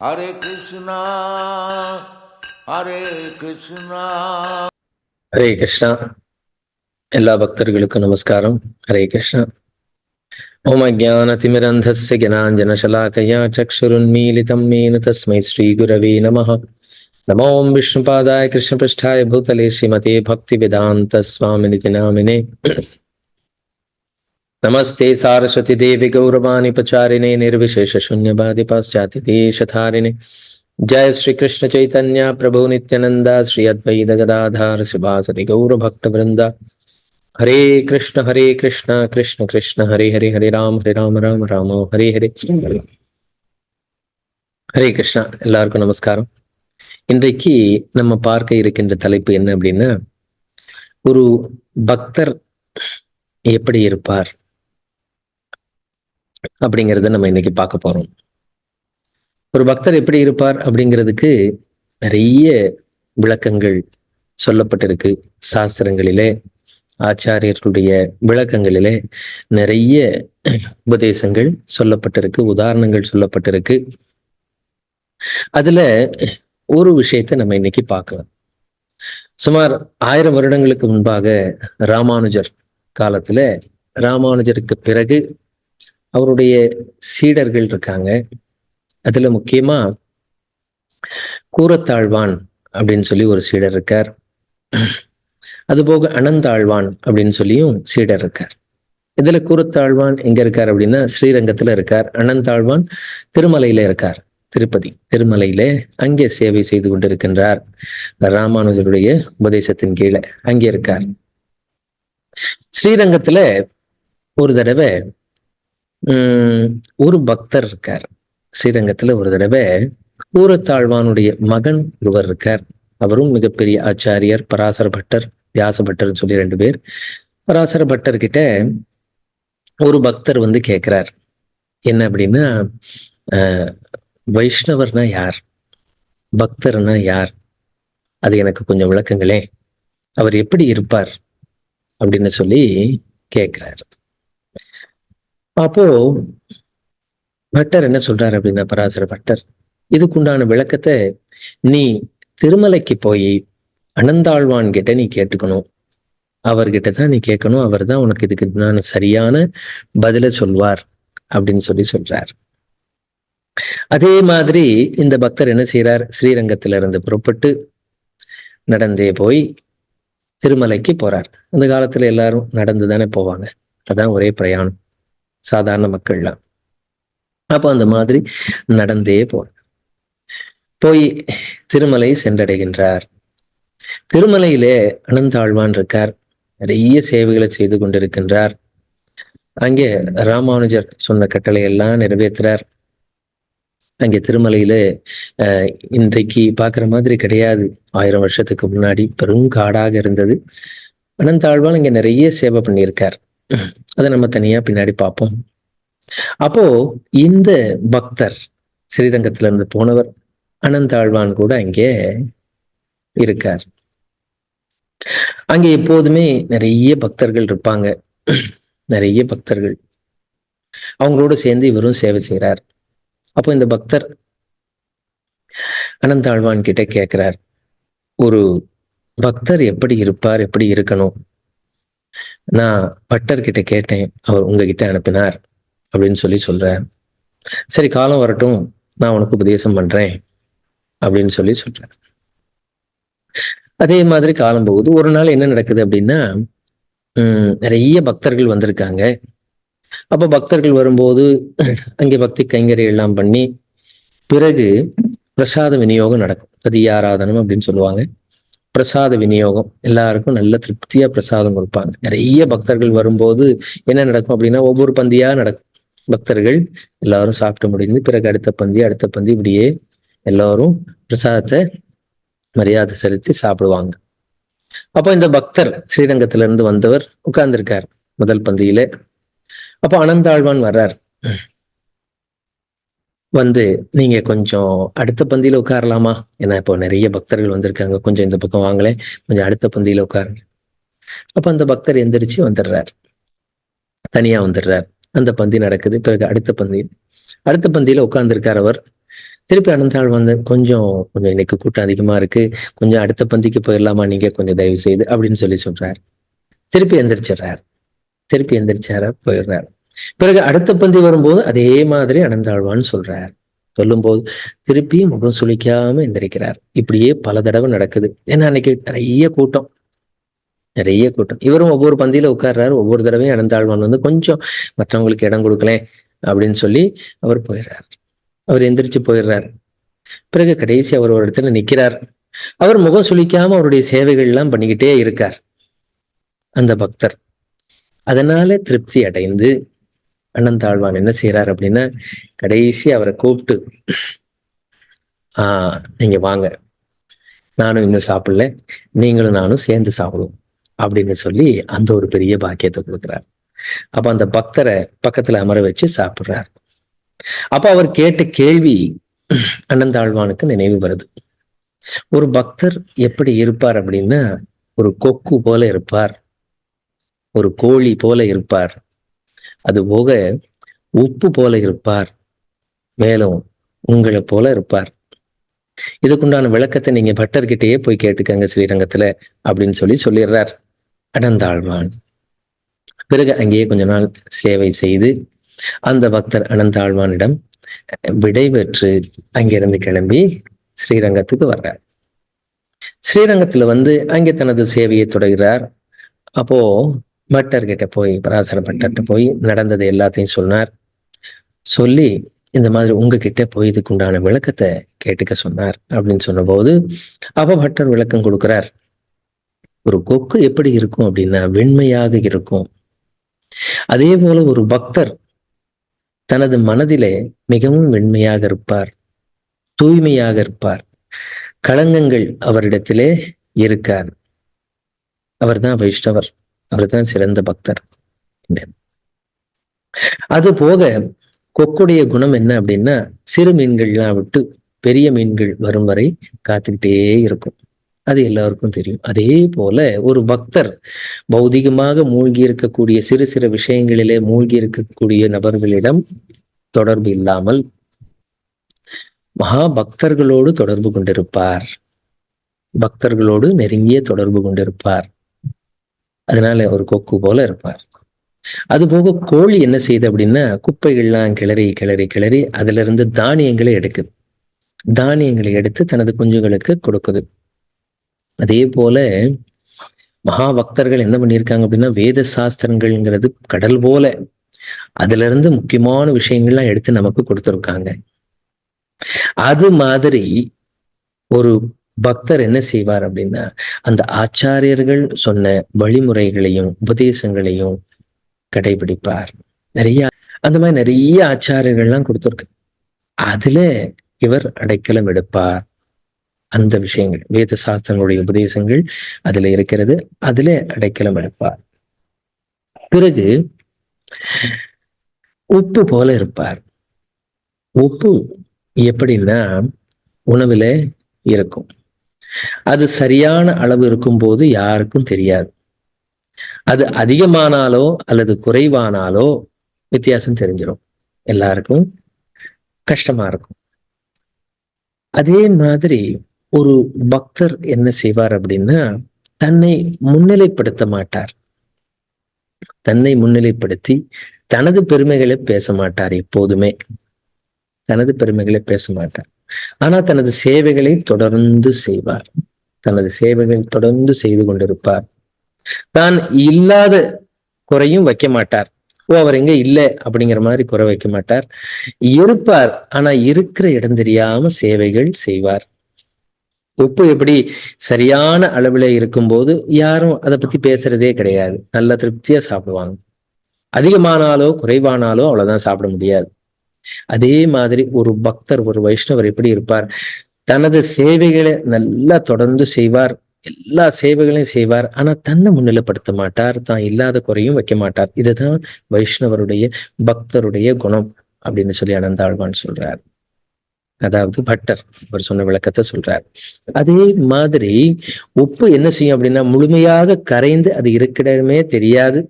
ஹரே கிருஷ்ணா ஹரே கிருஷ்ணா ஹரே கிருஷ்ணா எல்லா பக்தர்களுக்கும் நமஸ்காரம் ஹரே கிருஷ்ணா ஓம் அஜானதிமிரந்தஸ்ய ஜனாஞ்சனசலாக்கயா சக்ஷுருன்மீலிதம் மேன தஸ்மை ஸ்ரீகுரவே நம நமோ ஓம் விஷ்ணுபாதாய கிருஷ்ணபிருஷ்டாய பூதலே ஸ்ரீமதே பக்தி வேதாந்த சுவாமினிதி நாமினே नमस्ते सारस्वती देवी गौरवाणी पचारिणे निर्विशेष शून्यवादि पाश्चात्य देशधारिणे जय श्री कृष्ण चैतन्य प्रभु नित्यानंदा श्री अद्वैत गदाधार शिवासति गौर भक्त वृंदा हरे कृष्ण हरे कृष्ण कृष्ण कृष्ण हरे हरे हरे राम हरे राम राम राम हरे हरे ஹரே கிருஷ்ணா எல்லாருக்கும் நமஸ்காரம் இன்றைக்கு நம்ம பார்க்க இருக்கின்ற தலைப்பு என்ன அப்படின்னா ஒரு பக்தர் எப்படி இருப்பார் அப்படிங்கிறத நம்ம இன்னைக்கு பார்க்க போறோம். ஒரு பக்தர் எப்படி இருப்பார் அப்படிங்கிறதுக்கு நிறைய விளக்கங்கள் சொல்லப்பட்டிருக்கு. சாஸ்திரங்களிலே ஆச்சாரியர்களுடைய விளக்கங்களிலே நிறைய உபதேசங்கள் சொல்லப்பட்டிருக்கு உதாரணங்கள் சொல்லப்பட்டிருக்கு. அதுல ஒரு விஷயத்தை நம்ம இன்னைக்கு பார்க்கலாம். சுமார் ஆயிரம் வருடங்களுக்கு முன்பாக ராமானுஜர் காலத்துல ராமானுஜருக்கு பிறகு அவருடைய சீடர்கள் இருக்காங்க. அதுல முக்கியமா கூரத்தாழ்வான் அப்படின்னு சொல்லி ஒரு சீடர் இருக்கார். அதுபோக அனந்தாழ்வான் அப்படின்னு சொல்லியும் சீடர் இருக்கார். இதுல கூரத்தாழ்வான் எங்க இருக்கார் அப்படின்னா ஸ்ரீரங்கத்துல இருக்கார். அனந்தாழ்வான் திருமலையில இருக்கார். திருப்பதி திருமலையில அங்கே சேவை செய்து கொண்டிருக்கின்றார். ராமானுஜருடைய உபதேசத்தின் கீழே அங்கே இருக்கார். ஸ்ரீரங்கத்துல ஒரு தடவை ஒரு பக்தர் இருக்கார். ஸ்ரீரங்கத்துல ஒரு தடவை ஊரத்தாழ்வானுடைய மகன் ஒருவர் இருக்கார். அவரும் மிகப்பெரிய ஆச்சாரியர் பராசர பட்டர் வியாச பட்டர்னு சொல்லி ரெண்டு பேர். பராசர பட்டர் கிட்ட ஒரு பக்தர் வந்து கேட்கிறார் என்ன அப்படின்னா வைஷ்ணவர்னா யார்? பக்தர்னா யார்? அது எனக்கு கொஞ்சம் விளக்குங்களே அவர் எப்படி இருப்பார்? அப்படின்னு சொல்லி கேட்குறாரு அப்போ பட்டர் என்ன சொல்றாரு அப்படின்னா பராசர பட்டர் இதுக்குண்டான விளக்கத்தை நீ திருமலைக்கு போய் அனந்தாழ்வான் கிட்ட நீ கேட்டுக்கணும். அவர்கிட்ட தான் நீ கேட்கணும். அவர் தான் உனக்கு இதுக்கு நான் சரியான பதிலை சொல்வார் அப்படின்னு சொல்லி சொல்றார். அதே மாதிரி இந்த பக்தர் என்ன செய்யறார் ஸ்ரீரங்கத்துல இருந்து புறப்பட்டு நடந்தே போய் திருமலைக்கு போறார். அந்த காலத்துல எல்லாரும் நடந்து தானே போவாங்க. அதான் ஒரே பிரயாணம். சாதாரண மக்கள்லாம். அப்போ அந்த மாதிரி நடந்தே போறார் போய் திருமலை சென்றடைகின்றார். திருமலையிலே அனந்தாழ்வான் இருக்கார். நிறைய சேவைகளை செய்து கொண்டிருக்கின்றார். அங்கே ராமானுஜர் சொன்ன கட்டளை எல்லாம் நிறைவேற்றுறார். அங்கே திருமலையில அஹ் இன்றைக்கு பார்க்குற மாதிரி கிடையாது. ஆயிரம் வருஷத்துக்கு முன்னாடி பெரும் காடாக இருந்தது அனந்தாழ்வான் இங்க நிறைய சேவை பண்ணியிருக்கார். அதை நம்ம தனியா பின்னாடி பார்ப்போம். அப்போ இந்த பக்தர் ஸ்ரீரங்கத்துல இருந்து போனவர் அனந்தாழ்வான் கூட அங்கே இருக்கார். அங்கே எப்போதுமே நிறைய பக்தர்கள் இருப்பாங்க. நிறைய பக்தர்கள். அவங்களோட சேர்ந்து இவரும் சேவை செய்கிறார். அப்போ இந்த பக்தர் அனந்தாழ்வான் கிட்ட கேட்கிறார் ஒரு பக்தர் எப்படி இருப்பார்? எப்படி இருக்கணும்? நான் பட்டர்கிட்ட கேட்டேன் அவர் உங்ககிட்ட அனுப்பினார் அப்படின்னு சொல்லி சொல்றார். சரி காலம் வரட்டும் நான் உனக்கு உபதேசம் பண்றேன் அப்படின்னு சொல்லி சொல்றார். அதே மாதிரி காலம் போகுது. ஒரு நாள் என்ன நடக்குது அப்படின்னா உம் நிறைய பக்தர்கள் வந்திருக்காங்க. அப்ப பக்தர்கள் வரும்போது அங்கே பக்தி கைங்கரை எல்லாம் பண்ணி பிறகு பிரசாத விநியோகம் நடக்கும். ததியாராதனம் அப்படின்னு சொல்லுவாங்க. பிரசாத விநியோகம். எல்லாருக்கும் நல்ல திருப்தியா பிரசாதம் கொடுப்பாங்க. நிறைய பக்தர்கள் வரும்போது என்ன நடக்கும் அப்படின்னா ஒவ்வொரு பந்தியா நடக்கும். பக்தர்கள் எல்லாரும் சாப்பிட்டு முடிஞ்சு பிறகு அடுத்த பந்தி அடுத்த பந்தி இப்படியே எல்லாரும் பிரசாதத்தை மரியாதை செலுத்தி சாப்பிடுவாங்க. அப்போ இந்த பக்தர் ஸ்ரீரங்கத்துல இருந்து வந்தவர் உட்கார்ந்துருக்கார் முதல் பந்தியில. அப்போ அனந்தாழ்வான் வர்றார். வந்து நீங்க கொஞ்சம் அடுத்த பந்தியில உட்காரலாமா? ஏன்னா இப்போ நிறைய பக்தர்கள் வந்திருக்காங்க. கொஞ்சம் இந்த பக்கம் வாங்களேன். கொஞ்சம் அடுத்த பந்தியில உட்காருங்க. அப்ப அந்த பக்தர் எந்திரிச்சு வந்துடுறார். தனியா வந்துடுறார். அந்த பந்தி நடக்குது. பிறகு அடுத்த பந்தி. அடுத்த பந்தியில உட்கார்ந்துருக்கார் அவர். திருப்பி அனந்தாள் வந்து கொஞ்சம் கொஞ்சம் இன்னைக்கு கூட்டம் அதிகமா இருக்கு. கொஞ்சம் அடுத்த பந்திக்கு போயிடலாமா? நீங்க கொஞ்சம் தயவு செய்து அப்படின்னு சொல்லி சொல்றாரு. திருப்பி எந்திரிச்சிடுறாரு. திருப்பி எந்திரிச்சார? போயிடுறாரு. பிறகு அடுத்த பந்தி வரும்போது அதே மாதிரி அனந்தாழ்வான்னு சொல்றார். சொல்லும்போது திருப்பி முகம் சுழிக்காம எந்திரிக்கிறார். இப்படியே பல தடவை நடக்குது. ஏன்னா அன்னைக்கு நிறைய கூட்டம். நிறைய கூட்டம். இவரும் ஒவ்வொரு பந்தியில உட்கார்றாரு. ஒவ்வொரு தடவையும் அனந்தாழ்வான் வந்து கொஞ்சம் மற்றவங்களுக்கு இடம் கொடுக்கலேன் அப்படின்னு சொல்லி அவர் போயிடுறார். அவர் எந்திரிச்சு போயிடுறார். பிறகு கடைசி அவர் ஒரு இடத்துல நிக்கிறார். அவர் முகம் சுழிக்காம அவருடைய சேவைகள் எல்லாம் பண்ணிக்கிட்டே இருக்கார். அந்த பக்தர். அதனால திருப்தி அடைந்து அண்ணன் தாழ்வான் என்ன செய்யறார் அப்படின்னா கடைசி அவரை கூப்பிட்டு ஆஹ் நீங்க வாங்க. நானும் இன்னும் சாப்பிடல. நீங்களும் நானும் சேர்ந்து சாப்பிடுவோம். அப்படின்னு சொல்லி அந்த ஒரு பெரிய பாக்கியத்தை கொடுக்குறார். அப்ப அந்த பக்தரை பக்கத்துல அமர வச்சு சாப்பிடுறார். அப்ப அவர் கேட்ட கேள்வி அண்ணந்தாழ்வானுக்கு நினைவு வருது. ஒரு பக்தர் எப்படி இருப்பார் அப்படின்னா ஒரு கொக்கு போல இருப்பார். ஒரு கோழி போல இருப்பார். அது போக உப்பு போல இருப்பார் மேலும் உங்களை போல இருப்பார். இதுக்குண்டான விளக்கத்தை நீங்க பட்டர்கிட்டயே போய் கேட்டுக்கங்க ஸ்ரீரங்கத்துல அப்படின்னு சொல்லி சொல்லிடுறார். அனந்தாழ்வான். பிறகு அங்கேயே கொஞ்ச நாள் சேவை செய்து அந்த பக்தர் அனந்தாழ்வானிடம் விடை பெற்று அங்கிருந்து கிளம்பி ஸ்ரீரங்கத்துக்கு வர்றார். ஸ்ரீரங்கத்துல வந்து அங்கே தனது சேவையை தொடர்கிறார். அப்போ பட்டர்கிட்ட போய் பராசர பட்டர்கிட்ட போய் நடந்தது எல்லாத்தையும் சொன்னார். சொல்லி இந்த மாதிரி உங்ககிட்ட போய் இதுக்கு உண்டான விளக்கத்தை கேட்டுக்க சொன்னார் அப்படின்னு சொன்னபோது அப்ப பட்டர் விளக்கம் கொடுக்கிறார். ஒரு கொக்கு எப்படி இருக்கும் அப்படின்னா வெண்மையாக இருக்கும். அதே போல ஒரு பக்தர் தனது மனதிலே மிகவும் வெண்மையாக இருப்பார் தூய்மையாக இருப்பார். களங்கங்கள் அவரிடத்திலே இருக்கார் அவர்தான் வைஷ்ணவர் அவர்தான் சிறந்த பக்தர். அது போக கொக்குடைய குணம் என்ன அப்படின்னா சிறு மீன்கள்லாம் விட்டு பெரிய மீன்கள் வரும் வரை காத்துக்கிட்டே இருக்கும். அது எல்லாருக்கும் தெரியும். அதே போல ஒரு பக்தர் பௌதிகமாக மூழ்கி இருக்கக்கூடிய சிறு சிறு விஷயங்களிலே மூழ்கி இருக்கக்கூடிய நபர்களிடம் தொடர்பு இல்லாமல் மகா பக்தர்களோடு தொடர்பு கொண்டிருப்பார். பக்தர்களோடு நெருங்கிய தொடர்பு கொண்டிருப்பார். அதனால ஒரு கொக்கு போல இருப்பார். அது போக கோழி என்ன செய்யுது அப்படின்னா குப்பைகள்லாம் கிளறி கிளறி கிளறி அதுல இருந்து தானியங்களை எடுக்குது. தானியங்களை எடுத்து தனது குஞ்சுகளுக்கு கொடுக்குது. அதே போல மகா பக்தர்கள் என்ன பண்ணியிருக்காங்க அப்படின்னா வேத சாஸ்திரங்கள்ங்கிறது கடல் போல அதுல இருந்து முக்கியமான விஷயங்கள்லாம் எடுத்து நமக்கு கொடுத்துருக்காங்க. அது மாதிரி ஒரு பக்தர் என்ன செய்வார் அப்படின்னா அந்த ஆச்சாரியர்கள் சொன்ன வழிமுறைகளையும் உபதேசங்களையும் கடைபிடிப்பார். நிறைய அந்த மாதிரி நிறைய ஆச்சாரியர்கள்லாம் கொடுத்துருக்கு. அதுல இவர் அடைக்கலம் எடுப்பார். அந்த விஷயங்கள் வேத சாஸ்திரங்களுடைய உபதேசங்கள் அதுல இருக்கிறது அதுல அடைக்கலம் எடுப்பார். பிறகு உப்பு போல இருப்பார். உப்பு எப்படின்னா உணவுல இருக்கும். அது சரியான அளவு இருக்கும்போது யாருக்கும் தெரியாது. அது அதிகமானாலோ அல்லது குறைவானாலோ வித்தியாசம் தெரிஞ்சிடும் எல்லாருக்கும் கஷ்டமா இருக்கும். அதே மாதிரி ஒரு பக்தர் என்ன செய்வார் அப்படின்னா தன்னை முன்னிலைப்படுத்த மாட்டார். தன்னை முன்னிலைப்படுத்தி தனது பெருமைகளை பேச மாட்டார் எப்போதுமே. தனது பெருமைகளை பேச மாட்டார். ஆனா தனது சேவைகளை தொடர்ந்து செய்வார். தனது சேவைகள் தொடர்ந்து செய்து கொண்டிருப்பார். தான் இல்லாத குறையும் வைக்க மாட்டார். ஓ அவர் எங்க இல்லை அப்படிங்கிற மாதிரி குறை வைக்க மாட்டார். இருப்பார் ஆனா இருக்கிற இடம் தெரியாம சேவைகள் செய்வார். உப்பு எப்படி சரியான அளவுல இருக்கும்போது யாரும் அதை பத்தி பேசுறதே கிடையாது. நல்ல திருப்தியா சாப்பிடுவாங்க. அதிகமானாலோ குறைவானாலோ அவ்வளவுதான் சாப்பிட முடியாது. அதே மாதிரி ஒரு பக்தர் ஒரு வைஷ்ணவர் எப்படி இருப்பார்? தனது சேவைகளை நல்லா தொடர்ந்து செய்வார். எல்லா சேவைகளையும் செய்வார். ஆனா தன்னை முன்னிலைப்படுத்த மாட்டார். தான் இல்லாத குறையும் வைக்க மாட்டார். இதுதான் வைஷ்ணவருடைய பக்தருடைய குணம் அப்படின்னு சொல்லி அனந்தாழ்வான் சொல்றார். அதாவது பட்டர் அவர் சொன்ன விளக்கத்தை சொல்றார். அதே மாதிரி உப்பு என்ன செய்யும் அப்படின்னா முழுமையாக கரைந்து அது இருக்கிறமே தெரியாது.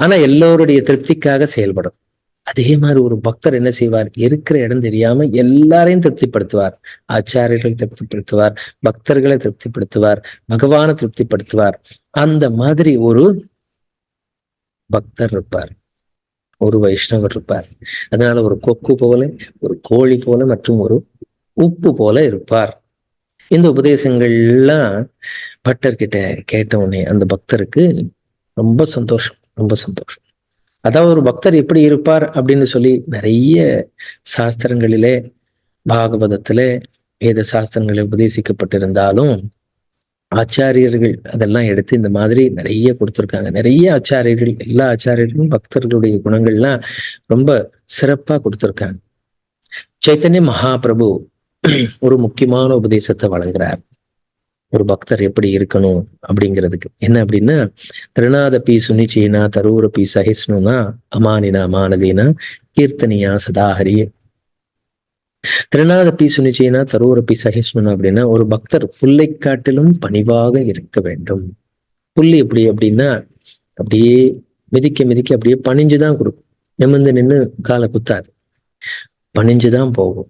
ஆனா எல்லோருடைய திருப்திக்காக செயல்படும். அதே மாதிரி ஒரு பக்தர் என்ன செய்வார்? இருக்கிற இடம் தெரியாம எல்லாரையும் திருப்திப்படுத்துவார். ஆச்சாரியர்களை திருப்திப்படுத்துவார் பக்தர்களை திருப்திப்படுத்துவார் பகவானை திருப்திப்படுத்துவார். அந்த மாதிரி ஒரு பக்தர் இருப்பார். ஒரு வைஷ்ணவர் இருப்பார். அதனால ஒரு கொக்கு போல ஒரு கோழி போல மற்றும் ஒரு உப்பு போல இருப்பார். இந்த உபதேசங்கள்லாம் பட்டர்கிட்ட கேட்ட உடனே அந்த பக்தருக்கு ரொம்ப சந்தோஷம் ரொம்ப சந்தோஷம். அதாவது ஒரு பக்தர் எப்படி இருப்பார் அப்படின்னு சொல்லி நிறைய சாஸ்திரங்களிலே பாகவதத்திலே வேத சாஸ்திரங்களில் உபதேசிக்கப்பட்டிருந்தாலும் ஆச்சாரியர்கள் அதெல்லாம் எடுத்து இந்த மாதிரி நிறைய கொடுத்துருக்காங்க. நிறைய ஆச்சாரியர்கள் எல்லா ஆச்சாரியர்களும் பக்தர்களுடைய குணங்கள்லாம் ரொம்ப சிறப்பா கொடுத்துருக்காங்க. சைத்தன்ய மகாபிரபு ஒரு முக்கியமான உபதேசத்தை வழங்குறார். ஒரு பக்தர் எப்படி இருக்கணும் அப்படிங்கிறதுக்கு. என்ன அப்படின்னா திருநாதபி சுனிச்சீனா தரூரபி சஹிஸ்னுனா அமானினா மானதீனா கீர்த்தனியா சதாஹரி. திருநாதப்பி சுனிச்சீனா பி சகிஷ்ணுனா அப்படின்னா ஒரு பக்தர் புல்லை காட்டிலும் பணிவாக இருக்க வேண்டும். புல் எப்படி அப்படின்னா அப்படியே மிதிக்க மிதிக்க அப்படியே பணிஞ்சுதான் கொடுக்கும். நிமிர்ந்து நின்று காலை குத்தாது. பணிஞ்சுதான் போகும்.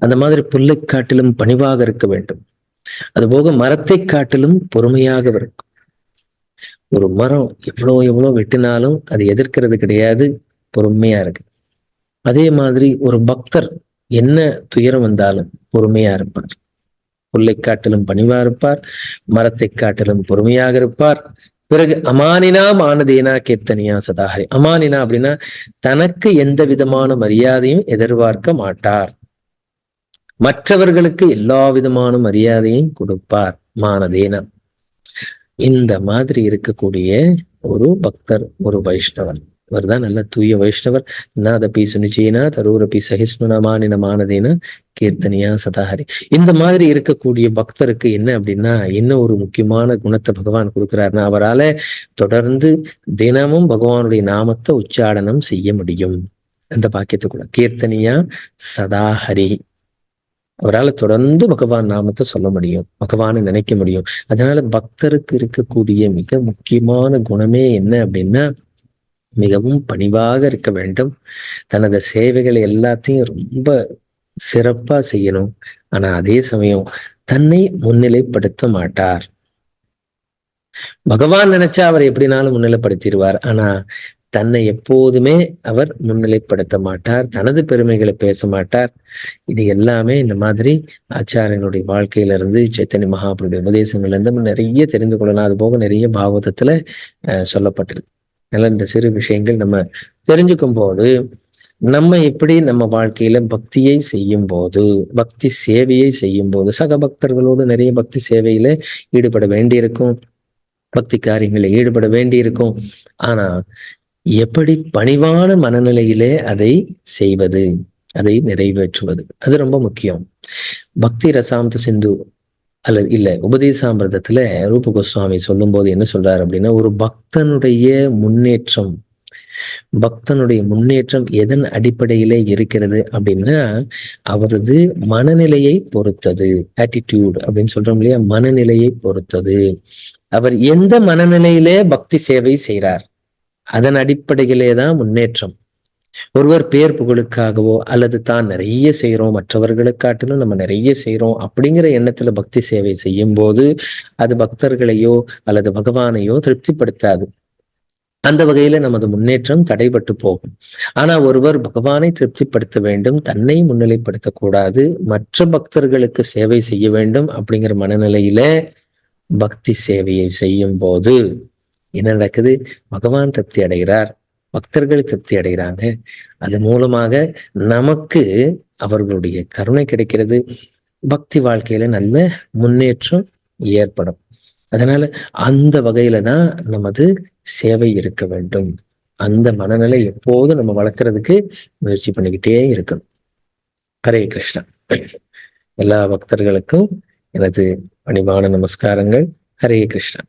அந்த மாதிரி புல்லை காட்டிலும் பணிவாக இருக்க வேண்டும். அதுபோக மரத்தை காட்டிலும் பொறுமையாக இருக்கும். ஒரு மரம் எவ்வளோ எவ்வளோ வெட்டினாலும் அது எதிர்க்கிறது கிடையாது பொறுமையா இருக்கு. அதே மாதிரி ஒரு பக்தர் என்ன துயரம் வந்தாலும் பொறுமையா இருப்பார். புல்லை காட்டிலும் பணிவா இருப்பார் மரத்தை காட்டிலும் பொறுமையாக இருப்பார். பிறகு அமானினா மானதேனா கீர்த்தனியா சதாஹரி. அமானினா அப்படின்னா தனக்கு எந்த விதமான மரியாதையும் எதிர்பார்க்க மாட்டார். மற்றவர்களுக்கு எல்லா விதமான மரியாதையும் கொடுப்பார் மானதேனம். இந்த மாதிரி இருக்கக்கூடிய ஒரு பக்தர் ஒரு வைஷ்ணவர் இவர் தான் நல்ல தூய வைஷ்ணவர். நாதபி சுனிச்சீனா தரூரபி சகிஷ்ணுனா மானின மானதேன கீர்த்தனியா சதாஹரி. இந்த மாதிரி இருக்கக்கூடிய பக்தருக்கு என்ன அப்படின்னா என்ன ஒரு முக்கியமான குணத்தை பகவான் கொடுக்கிறாருன்னா அவரால தொடர்ந்து தினமும் பகவானுடைய நாமத்தை உச்சாடனம் செய்ய முடியும். அந்த பாக்கியத்தை கூட கீர்த்தனியா சதாஹரி. அவரால் தொடர்ந்து பகவான் நாமத்தை சொல்ல முடியும் பகவானை நினைக்க முடியும். அதனால பக்தருக்கு இருக்கக்கூடிய மிக முக்கியமான குணமே என்ன அப்படின்னா மிகவும் பணிவாக இருக்க வேண்டும். தனது சேவைகளை எல்லாத்தையும் ரொம்ப சிறப்பா செய்யணும். ஆனா அதே சமயம் தன்னை முன்னிலைப்படுத்த மாட்டார். பகவான் நினைச்சா அவர் எப்படினாலும் முன்னிலைப்படுத்திடுவார். ஆனா தன்னை எப்போதுமே அவர் முன்னிலைப்படுத்த மாட்டார் தனது பெருமைகளை பேச மாட்டார். இது எல்லாமே இந்த மாதிரி ஆச்சாரியனுடைய வாழ்க்கையில இருந்து சைத்தன்ய மகாபுருடைய உபதேசங்கள்ல இருந்து நிறைய தெரிந்து கொள்ளலாம். அது போக நிறைய பாகவதத்துல அஹ் சொல்லப்பட்டிருக்கு. அதனால இந்த சிறு விஷயங்கள் நம்ம தெரிஞ்சுக்கும் போது நம்ம எப்படி நம்ம வாழ்க்கையில பக்தியை செய்யும் போது பக்தி சேவையை செய்யும் போது சக பக்தர்களோடு நிறைய பக்தி சேவையில ஈடுபட வேண்டியிருக்கும். பக்தி காரியங்களில் ஈடுபட வேண்டியிருக்கும். ஆனா எப்படி பணிவான மனநிலையிலே அதை செய்வது அதை நிறைவேற்றுவது. அது ரொம்ப முக்கியம். பக்தி ரசாந்த சிந்து அல்லது இல்ல உபதேசாமிரதத்துல ரூப கோஸ்வாமி சொல்லும்போது என்ன சொல்றாரு அப்படின்னா ஒரு பக்தனுடைய முன்னேற்றம் பக்தனுடைய முன்னேற்றம் எதன் அடிப்படையிலே இருக்கிறது அப்படின்னா அவரது மனநிலையை பொறுத்தது ஆட்டிடியூட் அப்படின்னு சொல்றோம் இல்லையா? மனநிலையை பொறுத்தது. அவர் எந்த மனநிலையிலே பக்தி சேவை செய்கிறார் அதன் அடிப்படையிலே தான் முன்னேற்றம். ஒருவர் பேர் புகழுக்காகவோ அல்லது தான் நிறைய செய்யறோம் மற்றவர்களுக்காட்டிலும் நம்ம நிறைய செய்யறோம் அப்படிங்கிற எண்ணத்துல பக்தி சேவை செய்யும் போது அது பக்தர்களையோ அல்லது பகவானையோ திருப்திப்படுத்தாது. அந்த வகையில நமது முன்னேற்றம் தடைபட்டு போகும். ஆனா ஒருவர் பகவானை திருப்திப்படுத்த வேண்டும் தன்னை முன்னிலைப்படுத்தக்கூடாது மற்ற பக்தர்களுக்கு சேவை செய்ய வேண்டும் அப்படிங்கிற மனநிலையில பக்தி சேவையை செய்யும் போது என்ன நடக்குது? பகவான் திருப்தி அடைகிறார். பக்தர்கள் திருப்தி அடைகிறாங்க. அது மூலமாக நமக்கு அவர்களுடைய கருணை கிடைக்கிறது. பக்தி வாழ்க்கையில நல்ல முன்னேற்றம் ஏற்படும். அதனால அந்த வகையில தான் நமது சேவை இருக்க வேண்டும். அந்த மனநிலை எப்போதும் நம்ம வளர்க்கறதுக்கு முயற்சி பண்ணிக்கிட்டே இருக்கணும். ஹரே கிருஷ்ணா. எல்லா பக்தர்களுக்கும் எனது பணிவான நமஸ்காரங்கள். ஹரே கிருஷ்ணா.